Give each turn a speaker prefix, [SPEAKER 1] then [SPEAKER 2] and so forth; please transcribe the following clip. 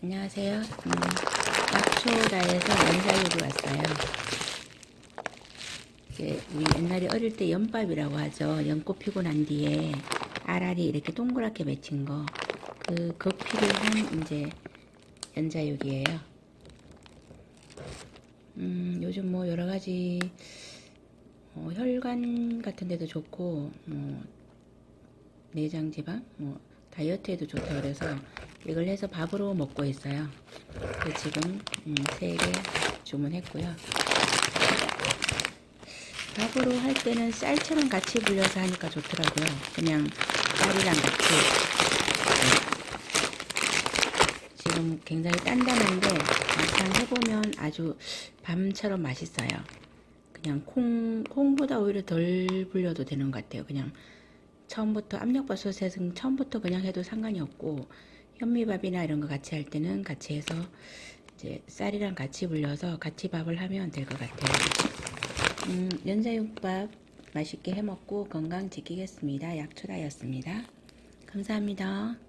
[SPEAKER 1] 안녕하세요. 음, 약초다에서 연사육이 왔어요. 이제 우리 옛날에 어릴 때 연밥이라고 하죠. 연꽃 피고 난 뒤에 알알이 이렇게 동그랗게 맺힌 거. 그 거피를 한 이제 연자육이에요. 음, 요즘 뭐 여러 가지 어, 혈관 같은 데도 좋고 뭐 내장 지방 뭐 다이어트에도 좋다 그래서 이걸 해서 밥으로 먹고 있어요. 그 지금 음, 3개 주문했고요. 밥으로 할 때는 쌀처럼 같이 불려서 하니까 좋더라고요. 그냥 쌀이랑 같이. 네. 지금 굉장히 단단한데 막상 해보면 아주 밤처럼 맛있어요. 그냥 콩, 콩보다 오히려 덜 불려도 되는 것 같아요. 그냥 처음부터 압력밥솥에서는 처음부터 그냥 해도 상관이 없고 현미밥이나 이런 거 같이 할 때는 같이 해서 이제 쌀이랑 같이 불려서 같이 밥을 하면 될 것 같아요. 음, 연자육밥 맛있게 해 먹고 건강 지키겠습니다. 약초다였습니다. 감사합니다.